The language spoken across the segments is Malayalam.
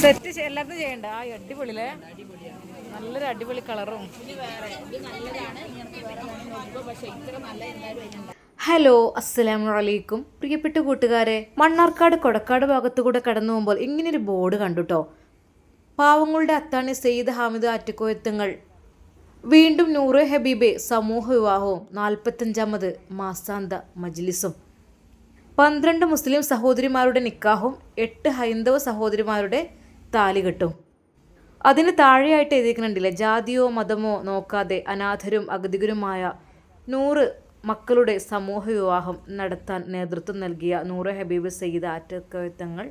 സെറ്റ് എല്ലാവർക്കും ചെയ്യണ്ട. ആ അടിപൊളിയിലെ നല്ലൊരു അടിപൊളി കളറും. ഹലോ അസ്സലാമു അലൈക്കും പ്രിയപ്പെട്ട കൂട്ടുകാരെ മണ്ണാർക്കാട് കൊടക്കാട് ഭാഗത്തുകൂടെ കടന്നു പോകുമ്പോൾ ഇങ്ങനൊരു ബോർഡ് കണ്ടുട്ടോ? പാവങ്ങളുടെ അത്താണി സെയ്ദ് ഹാമിദ് ആറ്റക്കോയത്തങ്ങൾ വീണ്ടും നൂറ് ഹബീബെ സമൂഹ വിവാഹവും നാൽപ്പത്തഞ്ചാമത് മാസാന്ത മജ്ലിസും. പന്ത്രണ്ട് മുസ്ലിം സഹോദരിമാരുടെ നിക്കാഹും എട്ട് ഹൈന്ദവ സഹോദരിമാരുടെ താലികെട്ടും അതിന് താഴെയായിട്ട് എഴുതിയിരിക്കുന്നുണ്ടല്ലേ ജാതിയോ മതമോ നോക്കാതെ അനാഥരും അഗതികരുമായ നൂറ് മക്കളുടെ സമൂഹ വിവാഹം നടത്താൻ നേതൃത്വം നൽകിയ നൂറ് ഹബീബ് സയ്യിദ് ആറ്റക്കയത്തങ്ങൾ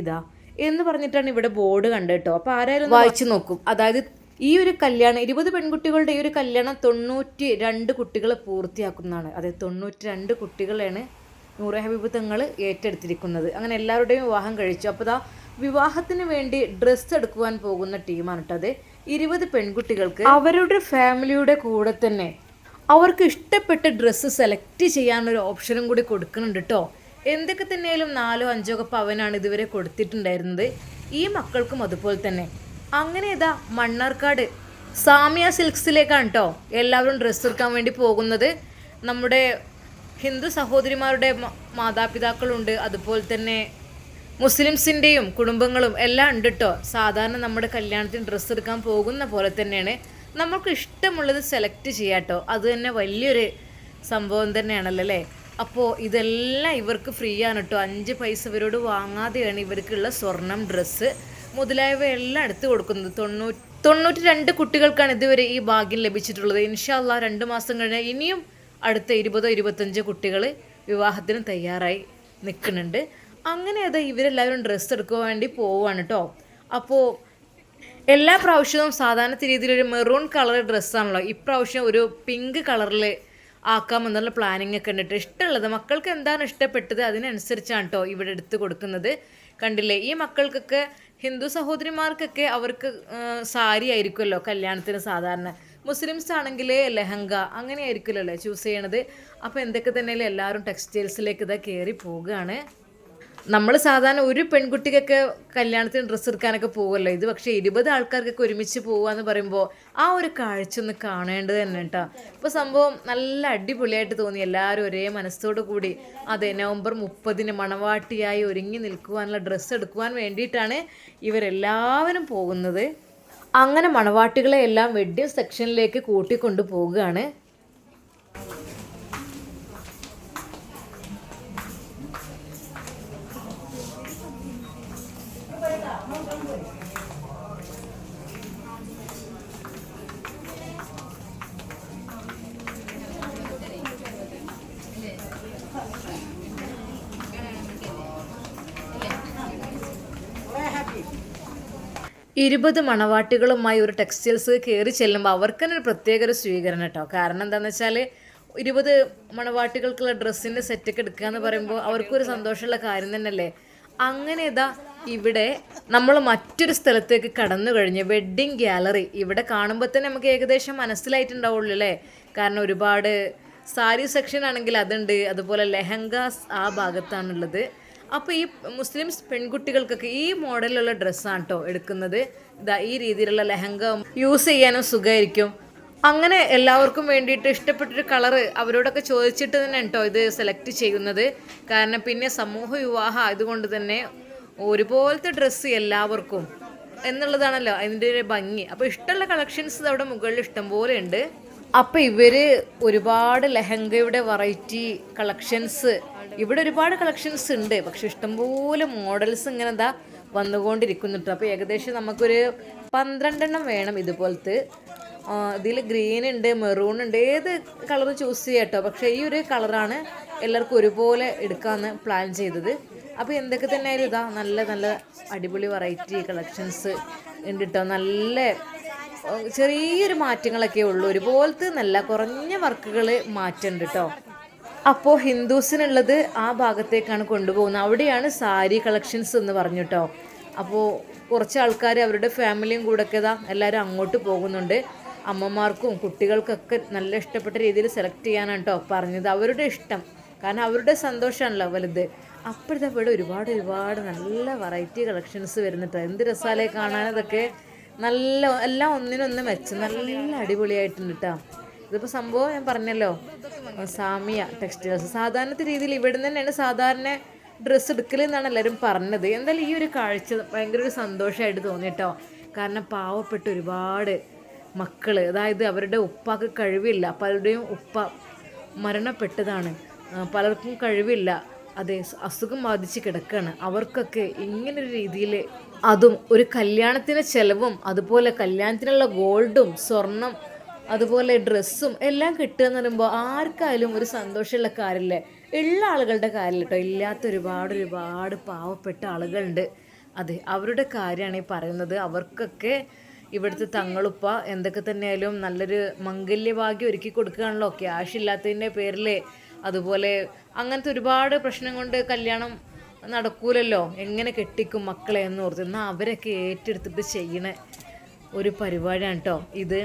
ഇതാ. എന്ന് പറഞ്ഞിട്ടാണ് ഇവിടെ ബോർഡ് കണ്ടിട്ടോ അപ്പോൾ ആരായാലും വായിച്ചു നോക്കും. അതായത് ഈ ഒരു കല്യാണം ഇരുപത് പെൺകുട്ടികളുടെ ഈ ഒരു കല്യാണം തൊണ്ണൂറ്റി രണ്ട് കുട്ടികളെ പൂർത്തിയാക്കുന്നതാണ്. അതായത് തൊണ്ണൂറ്റി രണ്ട് കുട്ടികളെയാണ് നൂറ് ഹബീബ് തങ്ങൾ ഏറ്റെടുത്തിരിക്കുന്നത്. അങ്ങനെ എല്ലാവരുടെയും വിവാഹം കഴിച്ചു. അപ്പോൾ ദാ വിവാഹത്തിന് വേണ്ടി ഡ്രസ്സ് എടുക്കുവാൻ പോകുന്ന ടീമാണ് കേട്ടത് ഇരുപത് പെൺകുട്ടികൾക്ക് അവരുടെ ഫാമിലിയുടെ കൂടെ തന്നെ അവർക്ക് ഇഷ്ടപ്പെട്ട ഡ്രസ്സ് സെലക്ട് ചെയ്യാനൊരു ഓപ്ഷനും കൂടി കൊടുക്കുന്നുണ്ട് കേട്ടോ എന്തൊക്കെ തന്നെയാലും നാലോ അഞ്ചോ ഒക്കെ പവനാണ് ഇതുവരെ കൊടുത്തിട്ടുണ്ടായിരുന്നത്. ഈ മക്കൾക്കും അതുപോലെ തന്നെ. അങ്ങനെ ഇതാ മണ്ണാർക്കാട് സാമിയ സിൽക്സിലേക്കാണ് കേട്ടോ എല്ലാവരും ഡ്രസ്സ് എടുക്കാൻ വേണ്ടി പോകുന്നത്. നമ്മുടെ ഹിന്ദു സഹോദരിമാരുടെ മാതാപിതാക്കളുണ്ട്. അതുപോലെ തന്നെ മുസ്ലിംസിന്റെയും കുടുംബങ്ങളും എല്ലാം ഉണ്ട് കേട്ടോ സാധാരണ നമ്മുടെ കല്യാണത്തിന് ഡ്രസ്സ് എടുക്കാൻ പോകുന്ന പോലെ തന്നെയാണ്. നമുക്ക് ഇഷ്ടമുള്ളത് സെലക്ട് ചെയ്യാട്ടോ അത് തന്നെ വലിയൊരു സംഭവം തന്നെയാണല്ലോ അല്ലേ? അപ്പോൾ ഇതെല്ലാം ഇവർക്ക് ഫ്രീ ആണ് കേട്ടോ അഞ്ച് പൈസ ഇവരോട് വാങ്ങാതെയാണ് ഇവർക്കുള്ള സ്വർണം ഡ്രസ്സ് മുതലായവയെല്ലാം എടുത്തു കൊടുക്കുന്നത്. തൊണ്ണൂറ്റി തൊണ്ണൂറ്റി രണ്ട് കുട്ടികൾക്കാണ് ഇതുവരെ ഈ ഭാഗ്യം ലഭിച്ചിട്ടുള്ളത്. ഇൻഷാല്ല രണ്ട് മാസം കഴിഞ്ഞാൽ ഇനിയും അടുത്ത ഇരുപതോ ഇരുപത്തഞ്ചോ കുട്ടികൾ വിവാഹത്തിന് തയ്യാറായി നിൽക്കുന്നുണ്ട്. അങ്ങനെ അത് ഇവരെല്ലാവരും ഡ്രസ്സ് എടുക്കാൻ വേണ്ടി പോവുകയാണ് കേട്ടോ അപ്പോൾ എല്ലാ പ്രാവശ്യവും സാധാരണ രീതിയിലൊരു മെറൂൺ കളർ ഡ്രസ്സാണല്ലോ ഇപ്രാവശ്യം ഒരു പിങ്ക് കളറിൽ ആക്കാമെന്നുള്ള പ്ലാനിങ് ഒക്കെ ഉണ്ട് ഇഷ്ടമുള്ളത് മക്കൾക്ക് എന്താണ് ഇഷ്ടപ്പെട്ടത് അതിനനുസരിച്ചാണ് കേട്ടോ ഇവിടെ എടുത്ത് കൊടുക്കുന്നത്. കണ്ടില്ലേ ഈ മക്കൾക്കൊക്കെ ഹിന്ദു സഹോദരിമാർക്കൊക്കെ അവർക്ക് സാരി ആയിരിക്കുമല്ലോ കല്യാണത്തിന് സാധാരണ. മുസ്ലിംസ് ആണെങ്കിൽ ലെഹങ്ക അങ്ങനെ ആയിരിക്കുമല്ലോ ചൂസ് ചെയ്യണത്? അപ്പോൾ എന്തൊക്കെ തന്നെയല്ലേ എല്ലാവരും ടെക്സ്റ്റൈൽസിലേക്ക് ഇതാ കയറി പോവുകയാണ് നമ്മൾ സാധാരണ ഒരു പെൺകുട്ടിക്കൊക്കെ കല്യാണത്തിന് ഡ്രസ്സ് എടുക്കാനൊക്കെ പോകുമല്ലോ ഇത് പക്ഷേ ഇരുപത് ആൾക്കാർക്കൊക്കെ ഒരുമിച്ച് പോകുക എന്ന് പറയുമ്പോൾ ആ ഒരു കാഴ്ച ഒന്ന് കാണേണ്ടത് തന്നെ കേട്ടോ ഇപ്പോൾ സംഭവം നല്ല അടിപൊളിയായിട്ട് തോന്നി. എല്ലാവരും ഒരേ മനസ്സോടു കൂടി അതെ നവംബർ മുപ്പതിന് മണവാട്ടിയായി ഒരുങ്ങി നിൽക്കുവാനുള്ള ഡ്രസ്സ് എടുക്കുവാൻ വേണ്ടിയിട്ടാണ് ഇവരെല്ലാവരും പോകുന്നത്. അങ്ങനെ മണവാട്ടികളെ എല്ലാം വെഡ്ഡിങ് സെക്ഷനിലേക്ക് കൂട്ടിക്കൊണ്ടു പോവുകയാണ് ഇരുപത് മണവാട്ടികളുമായി ഒരു ടെക്സ്റ്റൈൽസ് കയറി ചെല്ലുമ്പോൾ അവർക്ക് തന്നെ ഒരു പ്രത്യേക ഒരു സ്വീകരണം കേട്ടോ. കാരണം എന്താണെന്ന് വെച്ചാൽ ഇരുപത് മണവാട്ടികൾക്കുള്ള ഡ്രസ്സിന്റെ സെറ്റൊക്കെ എടുക്കുക എന്ന് പറയുമ്പോൾ അവർക്കൊരു സന്തോഷമുള്ള കാര്യം തന്നെയല്ലേ? അങ്ങനെ ഇതാ ഇവിടെ നമ്മൾ മറ്റൊരു സ്ഥലത്തേക്ക് കടന്നു കഴിഞ്ഞ് വെഡ്ഡിങ് ഗ്യാലറി ഇവിടെ കാണുമ്പോൾ തന്നെ നമുക്ക് ഏകദേശം മനസ്സിലായിട്ടുണ്ടാവുള്ളൂ അല്ലേ കാരണം ഒരുപാട് സാരി സെക്ഷൻ ആണെങ്കിൽ അതുണ്ട് അതുപോലെ ലെഹങ്കാസ് ആ ഭാഗത്താണുള്ളത്. അപ്പോൾ ഈ മുസ്ലിംസ് പെൺകുട്ടികൾക്കൊക്കെ ഈ മോഡലിലുള്ള ഡ്രസ്സാണ് കേട്ടോ എടുക്കുന്നത്. ഇതാ ഈ രീതിയിലുള്ള ലെഹങ്ക യൂസ് ചെയ്യാനും സുഖമായിരിക്കും അങ്ങനെ എല്ലാവർക്കും വേണ്ടിയിട്ട് ഇഷ്ടപ്പെട്ടൊരു കളറ് അവരോടൊക്കെ ചോദിച്ചിട്ട് തന്നെ കേട്ടോ ഇത് സെലക്ട് ചെയ്യുന്നത്. കാരണം പിന്നെ സമൂഹ വിവാഹം ആയതുകൊണ്ട് തന്നെ ഒരുപോലത്തെ ഡ്രസ്സ് എല്ലാവർക്കും എന്നുള്ളതാണല്ലോ അതിന്റെ ഒരു ഭംഗി. അപ്പോൾ ഇഷ്ടമുള്ള കളക്ഷൻസ് അവിടെ മുകളിൽ ഇഷ്ടം പോലെ ഉണ്ട്. അപ്പോൾ ഇവർ ഒരുപാട് ലെഹങ്കയുടെ വെറൈറ്റി കളക്ഷൻസ് ഇവിടെ ഒരുപാട് കളക്ഷൻസ് ഉണ്ട്. പക്ഷെ ഇഷ്ടംപോലെ മോഡൽസ് ഇങ്ങനെ എന്താ വന്നുകൊണ്ടിരിക്കുന്നുണ്ട് അപ്പോൾ ഏകദേശം നമുക്കൊരു പന്ത്രണ്ടെണ്ണം വേണം ഇതുപോലത്തെ. ഇതിൽ ഗ്രീൻ ഉണ്ട് മെറൂൺ ഉണ്ട് ഏത് കളർ ചൂസ് ചെയ്യാം കേട്ടോ പക്ഷേ ഈ ഒരു കളറാണ് എല്ലാവർക്കും ഒരുപോലെ എടുക്കാമെന്ന് പ്ലാൻ ചെയ്തത്. അപ്പോൾ എന്തൊക്കെ തന്നെ ആയാലും ഇതാ നല്ല നല്ല അടിപൊളി വെറൈറ്റി കളക്ഷൻസ് ഉണ്ട് കേട്ടോ നല്ല ചെറിയൊരു മാറ്റങ്ങളൊക്കെ ഉള്ളൂ. ഒരുപോലത്തെ നല്ല കുറഞ്ഞ വർക്കുകൾ മാറ്റുന്നുണ്ട് കേട്ടോ അപ്പോൾ ഹിന്ദുസിനുള്ളത് ആ ഭാഗത്തേക്കാണ് കൊണ്ടുപോകുന്നത്. അവിടെയാണ് സാരി കളക്ഷൻസ് എന്ന് പറഞ്ഞു കേട്ടോ അപ്പോൾ കുറച്ച് ആൾക്കാർ അവരുടെ ഫാമിലിയും കൂടെ ഒക്കെ ഇതാ എല്ലാവരും അങ്ങോട്ട് പോകുന്നുണ്ട്. അമ്മമാർക്കും കുട്ടികൾക്കൊക്കെ നല്ല ഇഷ്ടപ്പെട്ട രീതിയിൽ സെലക്ട് ചെയ്യാനാണ് കേട്ടോ പറഞ്ഞത്. അവരുടെ ഇഷ്ടം. കാരണം അവരുടെ സന്തോഷമാണല്ലോ വലുത്. അപ്പോഴത്തെ ഇവിടെ ഒരുപാട് ഒരുപാട് നല്ല വെറൈറ്റി കളക്ഷൻസ് വരുന്നുണ്ട്. എന്ത് രസാലേ കാണാൻ ഇതൊക്കെ. നല്ല എല്ലാം ഒന്നിനൊന്ന് മെച്ചം നല്ല അടിപൊളിയായിട്ടുണ്ട് കേട്ടോ ഇതിപ്പോൾ സംഭവം ഞാൻ പറഞ്ഞല്ലോ. സാമിയ ടെക്സ്റ്റൈൽസ് സാധാരണത്തെ രീതിയിൽ ഇവിടെ തന്നെയാണ് സാധാരണ ഡ്രസ്സ് എടുക്കലെന്നാണ് എല്ലാവരും പറഞ്ഞത്. എന്തായാലും ഈ ഒരു കാഴ്ച ഭയങ്കര ഒരു സന്തോഷമായിട്ട് തോന്നി കേട്ടോ കാരണം പാവപ്പെട്ട ഒരുപാട് മക്കൾ അതായത് അവരുടെ ഉപ്പാക്ക് കഴിവില്ല. പലരുടെയും ഉപ്പ മരണപ്പെട്ടതാണ്. പലർക്കും കഴിവില്ല. അതെ അസുഖം ബാധിച്ച് കിടക്കുകയാണ് അവർക്കൊക്കെ ഇങ്ങനൊരു രീതിയിൽ അതും ഒരു കല്യാണത്തിന് ചെലവും അതുപോലെ കല്യാണത്തിനുള്ള ഗോൾഡും സ്വർണം അതുപോലെ ഡ്രസ്സും എല്ലാം കിട്ടുക എന്ന് പറയുമ്പോൾ ആർക്കായാലും ഒരു സന്തോഷമുള്ള കാര്യമില്ലേ. ഉള്ള ആളുകളുടെ കാര്യമില്ല കേട്ടോ. ഇല്ലാത്ത ഒരുപാട് ഒരുപാട് പാവപ്പെട്ട ആളുകളുണ്ട്. അതെ അവരുടെ കാര്യമാണ് ഈ പറയുന്നത്. അവർക്കൊക്കെ ഇവിടുത്തെ തങ്ങളുപ്പ എന്തൊക്കെ തന്നെയായാലും നല്ലൊരു മംഗല്യഭാഗ്യം ഒരുക്കി കൊടുക്കുകയാണല്ലോ. ക്യാഷ് ഇല്ലാത്തതിന്റെ പേരിൽ അതുപോലെ അങ്ങനത്തെ ഒരുപാട് പ്രശ്നം കൊണ്ട് കല്യാണം നടക്കൂലല്ലോ. എങ്ങനെ കെട്ടിക്കും മക്കളെ എന്ന് ഓർത്ത്. എന്നാൽ അവരൊക്കെ ഏറ്റെടുത്തിട്ട് ചെയ്യണ ഒരു പരിപാടിയാണ് കേട്ടോ ഇത്.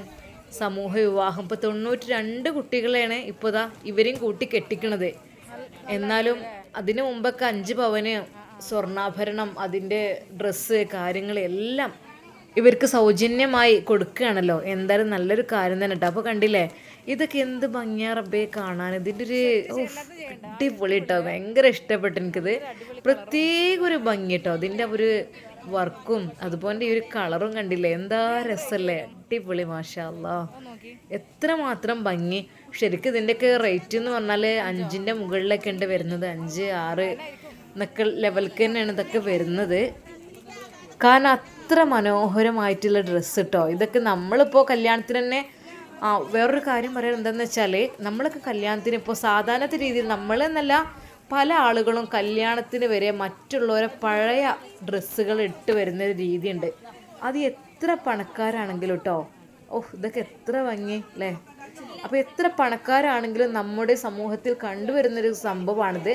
സമൂഹ വിവാഹം. ഇപ്പോൾ തൊണ്ണൂറ്റി രണ്ട് കുട്ടികളെയാണ് ഇപ്പോൾ ദാ ഇവരെയും കൂട്ടി കെട്ടിക്കണത്. എന്നാലും അതിനു മുമ്പൊക്കെ അഞ്ച് പവന് സ്വർണാഭരണം അതിന്റെ ഡ്രസ്സ് കാര്യങ്ങൾ എല്ലാം ഇവർക്ക് സൗജന്യമായി കൊടുക്കുകയാണല്ലോ. എന്തായാലും നല്ലൊരു കാര്യം തന്നെ കേട്ടോ അപ്പോൾ കണ്ടില്ലേ ഇതൊക്കെ എന്ത് ഭംഗിയാ റബ്ബേ കാണാൻ. ഇതിന്റെ ഒരു അടിപൊളി കേട്ടോ ഭയങ്കര ഇഷ്ടപ്പെട്ടു എനിക്കിത്. പ്രത്യേക ഒരു ഭംഗി കേട്ടോ അതിന്റെ ഒരു വർക്കും അതുപോലെ ഈ ഒരു കളറും കണ്ടില്ലേ? എന്താ രസമല്ലേ അടിപൊളി മാഷല്ല. എത്ര മാത്രം ഭംഗി. ശരിക്കും ഇതിന്റെയൊക്കെ റേറ്റ് എന്ന് പറഞ്ഞാൽ അഞ്ചിന്റെ മുകളിലൊക്കെ ഉണ്ട് വരുന്നത്. അഞ്ച് ആറ് എന്നൊക്കെ ലെവൽക്ക് തന്നെയാണ് ഇതൊക്കെ വരുന്നത്. കാരണം അത്ര മനോഹരമായിട്ടുള്ള ഡ്രസ്സ് കേട്ടോ ഇതൊക്കെ നമ്മളിപ്പോൾ കല്യാണത്തിന് തന്നെ ആ വേറൊരു കാര്യം പറയാൻ എന്താണെന്ന് വെച്ചാൽ നമ്മളൊക്കെ കല്യാണത്തിന് ഇപ്പോൾ സാധാരണത്തെ രീതിയിൽ നമ്മളെന്നല്ല പല ആളുകളും കല്യാണത്തിന് വരെ മറ്റുള്ളവരെ പഴയ ഡ്രസ്സുകൾ ഇട്ട് വരുന്ന ഒരു രീതിയുണ്ട്. അത് എത്ര പണക്കാരാണെങ്കിലും കേട്ടോ ഓഹ് ഇതൊക്കെ എത്ര ഭംഗി അല്ലേ അപ്പോൾ എത്ര പണക്കാരാണെങ്കിലും നമ്മുടെ സമൂഹത്തിൽ കണ്ടുവരുന്നൊരു സംഭവമാണിത്.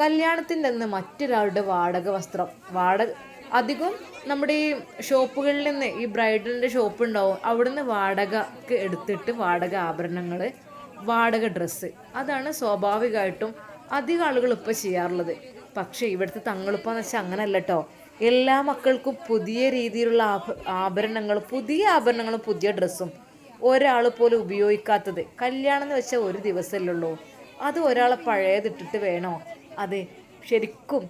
കല്യാണത്തിന്റെ അന്ന് മറ്റൊരാളുടെ വാടക വസ്ത്രം വാടക അധികം നമ്മുടെ ഈ ഷോപ്പുകളിൽ നിന്ന് ഈ ബ്രൈഡലിന്റെ ഷോപ്പ് ഉണ്ടാവും അവിടുന്ന് വാടകക്ക് എടുത്തിട്ട് വാടക ആഭരണങ്ങൾ വാടക ഡ്രസ്സ്. അതാണ് സ്വാഭാവികമായിട്ടും അധികം ആളുകൾ ഇപ്പോൾ ചെയ്യാറുള്ളത്. പക്ഷേ ഇവിടുത്തെ തങ്ങളിപ്പോൾ വെച്ചാൽ അങ്ങനല്ല കേട്ടോ എല്ലാ മക്കൾക്കും പുതിയ രീതിയിലുള്ള ആഭ ആഭരണങ്ങൾ പുതിയ ആഭരണങ്ങളും പുതിയ ഡ്രസ്സും ഒരാൾ പോലും ഉപയോഗിക്കാത്തത്. കല്യാണം എന്ന് വെച്ചാൽ ഒരു ദിവസമല്ലുള്ളൂ അത് ഒരാളെ പഴയതിട്ടിട്ട് വേണോ? അതെ. ശരിക്കും